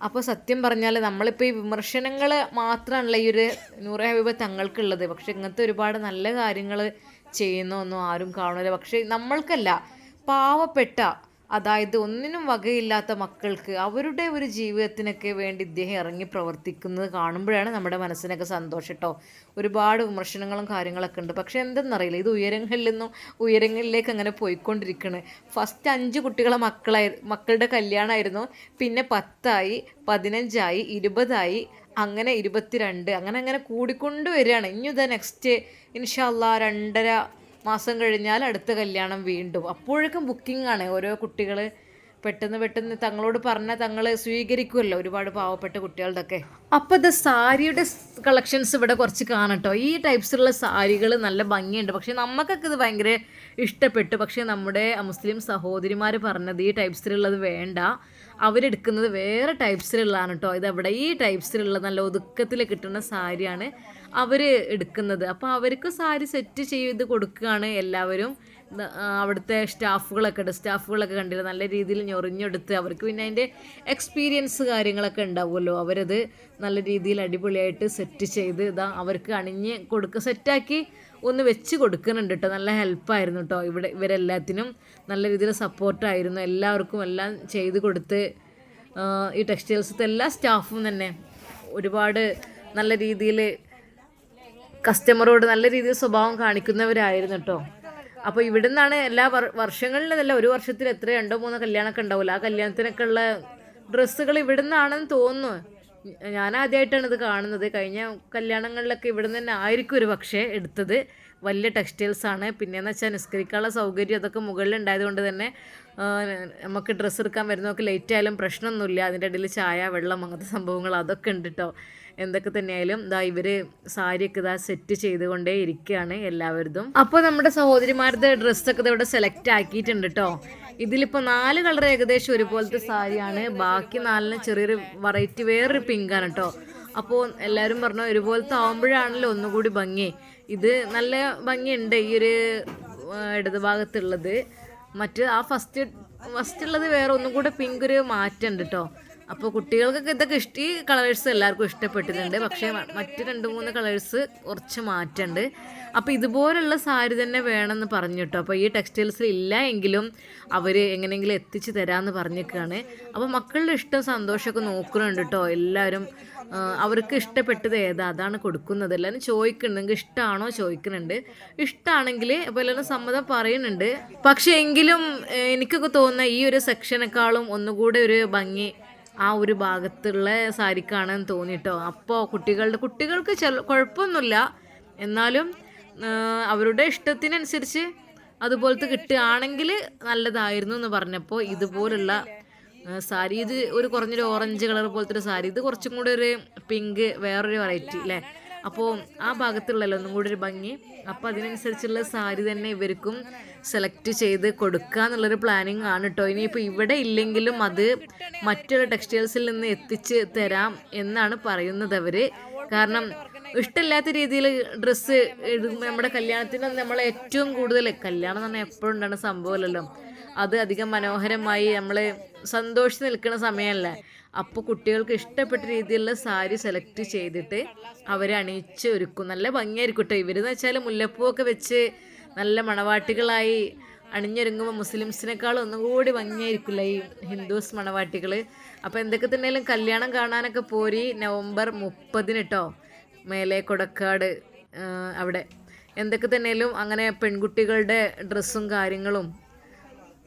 അപ്പോൾ സത്യം പറഞ്ഞാൽ നമ്മളിപ്പോൾ ഈ വിമർശനങ്ങൾ മാത്രമാണല്ലോ ഈ ഒരു നൂറ് ഹബീബ് തങ്ങൾക്കുള്ളത്. പക്ഷേ ഇങ്ങനത്തെ ഒരുപാട് നല്ല കാര്യങ്ങൾ ചെയ്യുന്നൊന്നും ആരും കാണില്ല പക്ഷേ നമ്മൾക്കല്ല പാവപ്പെട്ട അതായത് ഒന്നിനും വകയില്ലാത്ത മക്കൾക്ക് അവരുടെ ഒരു ജീവിതത്തിനൊക്കെ വേണ്ടി ഇദ്ദേഹം ഇറങ്ങി പ്രവർത്തിക്കുന്നത് കാണുമ്പോഴാണ് നമ്മുടെ മനസ്സിനൊക്കെ സന്തോഷം കേട്ടോ ഒരുപാട് വിമർശനങ്ങളും കാര്യങ്ങളൊക്കെ ഉണ്ട്. പക്ഷേ എന്തെന്നറിയില്ല. ഇത് ഉയരങ്ങളിൽ നിന്നും ഉയരങ്ങളിലേക്ക് അങ്ങനെ പോയിക്കൊണ്ടിരിക്കുകയാണ് ഫസ്റ്റ് അഞ്ച് കുട്ടികളെ മക്കളായി മക്കളുടെ കല്യാണമായിരുന്നു പിന്നെ പത്തായി പതിനഞ്ചായി ഇരുപതായി അങ്ങനെ ഇരുപത്തിരണ്ട് അങ്ങനെ അങ്ങനെ കൂടിക്കൊണ്ട് വരികയാണ് ഇനി ഇതാ നെക്സ്റ്റ് ഇൻഷാല്ല രണ്ടര മാസം കഴിഞ്ഞാൽ അടുത്ത കല്യാണം വീണ്ടും. അപ്പോഴേക്കും ബുക്കിംഗ് ആണ്. ഓരോ കുട്ടികൾ പെട്ടെന്ന് പെട്ടെന്ന് തങ്ങളോട് പറഞ്ഞാൽ തങ്ങൾ സ്വീകരിക്കുമല്ലോ ഒരുപാട് പാവപ്പെട്ട കുട്ടികളുടെ ഒക്കെ അപ്പോൾ ഇത് സാരിയുടെ കളക്ഷൻസ് ഇവിടെ കുറച്ച് കാണട്ടോ ഈ ടൈപ്സിലുള്ള സാരികൾ നല്ല ഭംഗിയുണ്ട്. പക്ഷേ നമുക്കൊക്കെ ഇത് ഭയങ്കര ഇഷ്ടപ്പെട്ടു. പക്ഷേ നമ്മുടെ മുസ്ലിം സഹോദരിമാർ പറഞ്ഞത് ഈ ടൈപ്സിലുള്ളത് വേണ്ട. അവരെടുക്കുന്നത് വേറെ ടൈപ്സിലുള്ളതാണ് കേട്ടോ ഇതവിടെ ഈ ടൈപ്സിലുള്ള നല്ല ഒതുക്കത്തിൽ കിട്ടുന്ന സാരിയാണ് അവർ എടുക്കുന്നത്. അപ്പോൾ അവർക്ക് സാരി സെറ്റ് ചെയ്ത് കൊടുക്കുകയാണ് എല്ലാവരും. അവിടുത്തെ സ്റ്റാഫുകളൊക്കെ ഉണ്ട്. സ്റ്റാഫുകളൊക്കെ കണ്ടില്ല? നല്ല രീതിയിൽ ഞൊറിഞ്ഞെടുത്ത് അവർക്ക് പിന്നെ അതിന്റെ എക്സ്പീരിയൻസ് കാര്യങ്ങളൊക്കെ ഉണ്ടാവുമല്ലോ. അവരത് നല്ല രീതിയിൽ അടിപൊളിയായിട്ട് സെറ്റ് ചെയ്ത് ഇതാ അവർക്ക് അണിഞ്ഞ് കൊടുക്കുക സെറ്റാക്കി ഒന്ന് വെച്ച് കൊടുക്കുന്നുണ്ട് കേട്ടോ നല്ല ഹെൽപ്പായിരുന്നു കേട്ടോ ഇവിടെ ഇവരെല്ലാത്തിനും നല്ല രീതിയിൽ സപ്പോർട്ടായിരുന്നു. എല്ലാവർക്കും എല്ലാം ചെയ്ത് കൊടുത്ത് ഈ ടെക്സ്റ്റൈൽസിലത്തെ എല്ലാ സ്റ്റാഫും തന്നെ ഒരുപാട് നല്ല രീതിയിൽ കസ്റ്റമറോട് നല്ല രീതിയിൽ സ്വഭാവം കാണിക്കുന്നവരായിരുന്നു കേട്ടോ അപ്പോൾ ഇവിടെ നിന്നാണ് എല്ലാ വർ- വർഷങ്ങളിലല്ല ഒരു വർഷത്തിൽ എത്ര രണ്ടോ മൂന്നോ കല്യാണമൊക്കെ ഉണ്ടാവില്ല ആ കല്യാണത്തിനൊക്കെ ഉള്ള ഡ്രസ്സുകൾ ഇവിടെ നിന്നാണെന്ന് തോന്നുന്നു. ഞാൻ ആദ്യമായിട്ടാണ് ഇത് കാണുന്നത്. കഴിഞ്ഞ കല്യാണങ്ങളിലൊക്കെ ഇവിടെ നിന്ന് തന്നെ ആയിരിക്കും ഒരു പക്ഷേ എടുത്തത്. വലിയ ടെക്സ്റ്റൈൽസ് ആണ്. പിന്നെയെന്ന് വെച്ചാൽ നിസ്കരിക്കാനുള്ള സൗകര്യം അതൊക്കെ മുകളിൽ ഉണ്ടായതുകൊണ്ട് തന്നെ നമുക്ക് ഡ്രസ്സ് എടുക്കാൻ വരുന്നതൊക്കെ ലേറ്റ് ആയാലും പ്രശ്നമൊന്നുമില്ല. അതിന്റെ ഇടയിൽ ചായ വെള്ളം അങ്ങനത്തെ സംഭവങ്ങൾ അതൊക്കെ ഉണ്ട് കേട്ടോ എന്തൊക്കെ തന്നെയായാലും ഇതാ ഇവർ സാരിയൊക്കെ ഇതാ സെറ്റ് ചെയ്തുകൊണ്ടേ ഇരിക്കുകയാണ് എല്ലാവരും അപ്പോൾ നമ്മുടെ സഹോദരിമാരുടെ ഡ്രസ്സൊക്കെ ഇവിടെ സെലക്ട് ആക്കിയിട്ടുണ്ട് കേട്ടോ ഇതിലിപ്പോൾ നാല് കളർ ഏകദേശം ഒരുപോലത്തെ സാരിയാണ്. ബാക്കി നാലിന് ചെറിയൊരു വെറൈറ്റി വേറൊരു ആണ് കേട്ടോ അപ്പോൾ എല്ലാവരും പറഞ്ഞു ഒരുപോലത്തെ ആകുമ്പോഴാണല്ലോ ഒന്നുകൂടി ഭംഗി. ഇത് നല്ല ഭംഗിയുണ്ട് ഈ ഒരു ഇടത് ഭാഗത്തുള്ളത് മറ്റ് ആ ഫസ്റ്റ് ഫസ്റ്റ് ഉള്ളത് വേറെ ഒന്നും കൂടെ പിങ്ക് ഒരു മാറ്റമുണ്ട് കേട്ടോ അപ്പോൾ കുട്ടികൾക്കൊക്കെ ഇതൊക്കെ ഇഷ്ട ഈ കളേഴ്സ് എല്ലാവർക്കും ഇഷ്ടപ്പെട്ടിട്ടുണ്ട്. പക്ഷേ മറ്റു രണ്ട് മൂന്ന് കളേഴ്സ് കുറച്ച് മാറ്റമുണ്ട് അപ്പോൾ ഇതുപോലുള്ള സാരി തന്നെ വേണമെന്ന് പറഞ്ഞു കേട്ടോ. അപ്പോൾ ഈ ടെക്സ്റ്റൈൽസിൽ ഇല്ല എങ്കിലും അവർ എങ്ങനെയെങ്കിലും എത്തിച്ചു തരാമെന്ന് പറഞ്ഞേക്കാണ്. അപ്പോൾ മക്കളുടെ ഇഷ്ടം സന്തോഷമൊക്കെ നോക്കുന്നുണ്ട് കേട്ടോ. എല്ലാവരും അവർക്ക് ഇഷ്ടപ്പെട്ടത് ഏതാ അതാണ് കൊടുക്കുന്നത്. എല്ലാവരും ചോദിക്കുന്നുണ്ട് നിങ്ങൾക്ക് ഇഷ്ടമാണോ ചോദിക്കുന്നുണ്ട്. ഇഷ്ടമാണെങ്കിൽ അപ്പോൾ എല്ലാവരും സമ്മതം പറയുന്നുണ്ട്. പക്ഷേ എങ്കിലും എനിക്കൊക്കെ തോന്നുന്ന ഈ ഒരു സെക്ഷനേക്കാളും ഒന്നുകൂടെ ഒരു ഭംഗി ആ ഒരു ഭാഗത്തുള്ള സാരിക്കാണെന്ന് തോന്നിട്ടോ. അപ്പോൾ കുട്ടികളുടെ കുട്ടികൾക്ക് ചില കുഴപ്പമൊന്നുമില്ല എന്നാലും അവരുടെ ഇഷ്ടത്തിനനുസരിച്ച് അതുപോലത്തെ കിട്ടുകയാണെങ്കിൽ നല്ലതായിരുന്നു എന്ന് പറഞ്ഞപ്പോൾ ഇതുപോലുള്ള സാരി. ഇത് ഒരു കുറഞ്ഞൊരു ഓറഞ്ച് കളർ പോലത്തെ ഒരു സാരി. ഇത് കുറച്ചും കൂടി ഒരു പിങ്ക് വേറൊരു വെറൈറ്റി അല്ലേ? അപ്പോൾ ആ ഭാഗത്തുള്ളല്ലോ ഒന്നും കൂടി ഒരു ഭംഗി. അപ്പോൾ അതിനനുസരിച്ചുള്ള സാരി തന്നെ ഇവർക്കും സെലക്ട് ചെയ്ത് കൊടുക്കുക എന്നുള്ളൊരു പ്ലാനിങ് ആണ് കേട്ടോ ഇനിയിപ്പോൾ ഇവിടെ ഇല്ലെങ്കിലും അത് മറ്റൊരു ടെക്സ്റ്റൈൽസിൽ നിന്ന് എത്തിച്ച് തരാം എന്നാണ് പറയുന്നത് അവർ കാരണം ഇഷ്ടമില്ലാത്ത രീതിയിൽ ഡ്രസ്സ് നമ്മുടെ കല്യാണത്തിന് നമ്മൾ ഏറ്റവും കൂടുതൽ കല്യാണം എന്ന് എപ്പോഴും ഉണ്ടാകുന്ന സംഭവമല്ലല്ലോ. അത് അധികം മനോഹരമായി നമ്മൾ സന്തോഷിച്ച് നിൽക്കുന്ന സമയമല്ലേ. അപ്പോൾ കുട്ടികൾക്ക് ഇഷ്ടപ്പെട്ട രീതിയിലുള്ള സാരി സെലക്ട് ചെയ്തിട്ട് അവരെ അണിയിച്ച് ഒരുക്കും. നല്ല ഭംഗിയായിരിക്കും കേട്ടോ ഇവരെന്ന് വെച്ചാൽ മുല്ലപ്പൂവൊക്കെ വെച്ച് നല്ല മണവാട്ടികളായി അണിഞ്ഞൊരുങ്ങുമ്പോൾ മുസ്ലിംസിനേക്കാളും ഒന്നും കൂടി ഭംഗിയായിരിക്കില്ല ഈ ഹിന്ദുസ് മണവാട്ടികൾ അപ്പോൾ എന്തൊക്കെ തന്നെയാലും കല്യാണം കാണാനൊക്കെ പോരി നവംബർ മുപ്പതിന് കേട്ടോ മേലെ കൊടക്കാട് അവിടെ. എന്തൊക്കെ തന്നെയാലും അങ്ങനെ പെൺകുട്ടികളുടെ ഡ്രസ്സും കാര്യങ്ങളും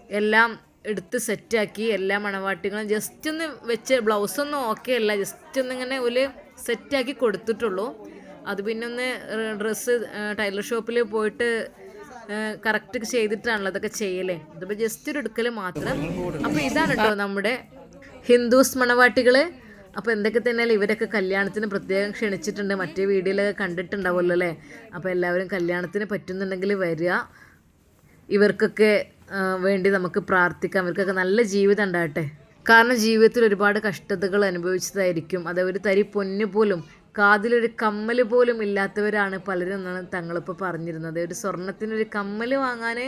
എല്ലാം എടുത്ത് സെറ്റാക്കി എല്ലാ മണവാട്ടികളും ജസ്റ്റ് ഒന്ന് വെച്ച് ബ്ലൗസൊന്നും ഓക്കെ അല്ല. ജസ്റ്റ് ഒന്ന് ഇങ്ങനെ ഒരു സെറ്റാക്കി കൊടുത്തിട്ടുള്ളൂ. അത് പിന്നെ ഒന്ന് ഡ്രസ്സ് ടൈലർ ഷോപ്പിൽ പോയിട്ട് കറക്റ്റ് ചെയ്തിട്ടാണല്ലോ അതൊക്കെ ചെയ്യലേ. ഇതിപ്പോൾ ജസ്റ്റ് ഒരു എടുക്കൽ മാത്രം. അപ്പോൾ ഇതാണ് കേട്ടോ നമ്മുടെ ഹിന്ദുസ് മണവാട്ടികൾ അപ്പോൾ എന്തൊക്കെ തന്നെയാലും ഇവരൊക്കെ കല്യാണത്തിന് പ്രത്യേകം ക്ഷണിച്ചിട്ടുണ്ട്. മറ്റേ വീഡിയോയിലൊക്കെ കണ്ടിട്ടുണ്ടാവുമല്ലോ അല്ലേ? അപ്പോൾ എല്ലാവരും കല്യാണത്തിന് പറ്റുന്നുണ്ടെങ്കിൽ വരിക. ഇവർക്കൊക്കെ വേണ്ടി നമുക്ക് പ്രാർത്ഥിക്കാം. അവർക്കൊക്കെ നല്ല ജീവിതം ഉണ്ടാകട്ടെ. കാരണം ജീവിതത്തിൽ ഒരുപാട് കഷ്ടതകൾ അനുഭവിച്ചതായിരിക്കും. അത് ഒരു തരി പൊന്നു പോലും കാതിലൊരു കമ്മൽ പോലും ഇല്ലാത്തവരാണ് പലരും എന്നാണ് തങ്ങളിപ്പോൾ പറഞ്ഞിരുന്നത്. ഒരു സ്വർണത്തിനൊരു കമ്മൽ വാങ്ങാൻ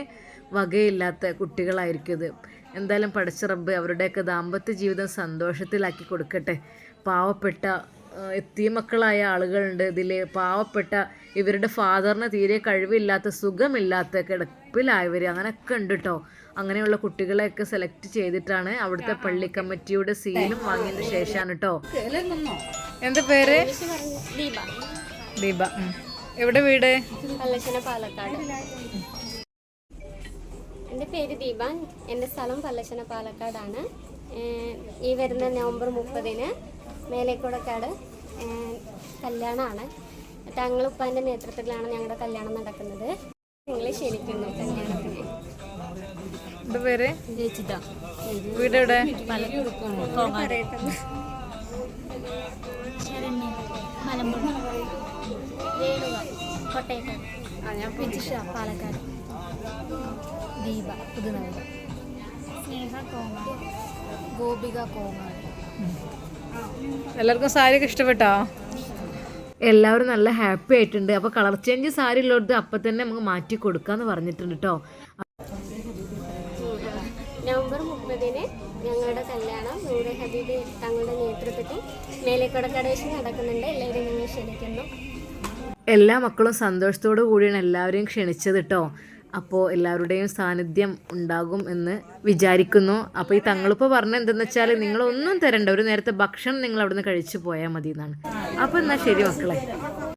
വകയില്ലാത്ത കുട്ടികളായിരിക്കും ഇത്. എന്തായാലും പഠിച്ച റബ്ബ് അവരുടെയൊക്കെ ദാമ്പത്യ ജീവിതം സന്തോഷത്തിലാക്കി കൊടുക്കട്ടെ. പാവപ്പെട്ട എത്തിയ മക്കളായ ആളുകളുണ്ട്. ഇതിൽ പാവപ്പെട്ട ഇവരുടെ ഫാദറിന് തീരെ കഴിവില്ലാത്ത സുഖമില്ലാത്ത കിടപ്പിലായവർ അങ്ങനെയൊക്കെ ഉണ്ട് കേട്ടോ അങ്ങനെയുള്ള കുട്ടികളെയൊക്കെ സെലക്ട് ചെയ്തിട്ടാണ് അവിടുത്തെ പള്ളി കമ്മിറ്റിയുടെ സീലും വാങ്ങിയതിന് ശേഷമാണ് കേട്ടോ എന്താ പേര്? ദീപ. ദീപ. എവിടെ വീട്? പാലക്കാട്. എന്റെ പേര് ദീപ. എന്റെ സ്ഥലം പല്ലശ്ശന പാലക്കാടാണ്. ഈ വരുന്ന നവംബർ മുപ്പതിന് മേലേക്കോടക്കാട് കല്യാണമാണ്. കല്യാണമാണ് തങ്ങളുപ്പാന്റെ നേതൃത്വത്തിലാണ് ഞങ്ങളുടെ കല്യാണം നടക്കുന്നത്. ഞങ്ങൾ ക്ഷണിക്കുന്നു കല്യാണത്തിന്. പേര്? വീട് എവിടെ പാലക്കാട്. ദീപ സ്നേഹ കോമാ ഗോപിക കോമാളി. എല്ലാവർക്കും സാരിയൊക്കെ ഇഷ്ടപ്പെട്ടോ? എല്ലാവരും നല്ല ഹാപ്പി ആയിട്ടുണ്ട്. അപ്പോൾ കളർ ചേഞ്ച് സാരി ഉള്ളത് അപ്പൊ തന്നെ നമുക്ക് മാറ്റി കൊടുക്കാന്ന് പറഞ്ഞിട്ടുണ്ട് കേട്ടോ നവംബർ മുപ്പതിന് ഞങ്ങളുടെ കല്യാണം നൂറ് ഹബീബ് തങ്ങളുടെ നേതൃത്വത്തിൽ മേലേക്കോടക്കാട് വെച്ച് നടക്കുന്നുണ്ട്. എല്ലാവരും ഞങ്ങൾ ക്ഷണിക്കുന്നു. എല്ലാ മക്കളും സന്തോഷത്തോടു കൂടിയാണ് എല്ലാവരെയും ക്ഷണിച്ചത് കേട്ടോ അപ്പോൾ എല്ലാവരുടെയും സാന്നിധ്യം ഉണ്ടാകും എന്ന് വിചാരിക്കുന്നു. അപ്പോൾ ഈ തങ്ങളിപ്പോൾ പറഞ്ഞ എന്തെന്ന് വെച്ചാൽ നിങ്ങളൊന്നും തരണ്ട. ഒരു നേരത്തെ ഭക്ഷണം നിങ്ങൾ അവിടുന്ന് കഴിച്ചു പോയാൽ മതി എന്നാണ് അപ്പോൾ എന്നാൽ ശരി മക്കളെ.